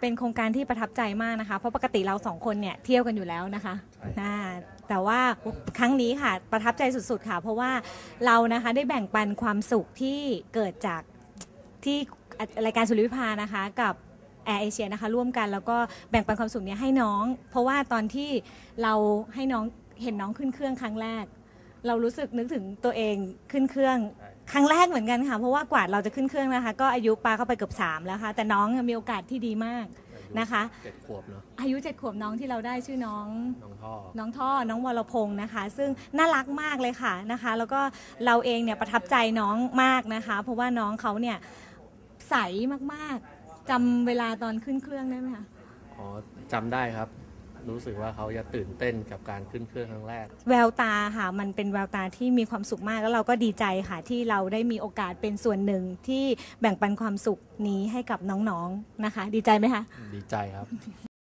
เป็นโครงการที่ประทับใจมากนะคะ เพราะปกติเราสองคนเนี่ยเที่ยวกันอยู่แล้วนะคะใช่อ่าแต่ว่าครั้งนี้ค่ะประทับใจสุดๆค่ะ เพราะว่าเรานะคะได้แบ่งปันความสุขที่เกิดจากที่รายการสุริวิภานะคะกับแอร์เอเชียนะคะร่วมกันแล้วก็แบ่งปันความสุขเนี้ยให้น้อง เพราะว่าตอนที่เราให้น้องเห็นน้องขึ้นเครื่องครั้งแรก เรารู้สึกนึกถึงตัวเองขึ้นเครื่องใช่ ครั้งแรกเหมือนกันค่ะ เพราะว่ากว่าเราจะขึ้นเครื่องนะคะ ก็อายุปาเข้าไปเกือบสามแล้วค่ะ แต่น้องมีโอกาสที่ดีมากนะคะเจ็ดขวบเนาะอายุเจ็ดขวบน้องที่เราได้ชื่อน้อง น้องท่อ น้องท่อ น้องวรพงศ์นะคะ ซึ่งน่ารักมากเลยค่ะนะคะ แล้วก็เราเองเนี่ยประทับใจน้องมากนะคะ เพราะว่าน้องเขาเนี่ยใสมากๆจำเวลาตอนขึ้นเครื่องได้ไหมคะ อ๋อจำได้ครับ รู้สึกว่าเขาจะตื่นเต้นกับการขึ้นเครื่องครั้งแรก แววตาค่ะ มันเป็นแววตาที่มีความสุขมากแล้วเราก็ดีใจค่ะ ที่เราได้มีโอกาสเป็นส่วนหนึ่งที่แบ่งปันความสุขนี้ให้กับน้องๆนะคะ ดีใจไหมคะ ดีใจครับ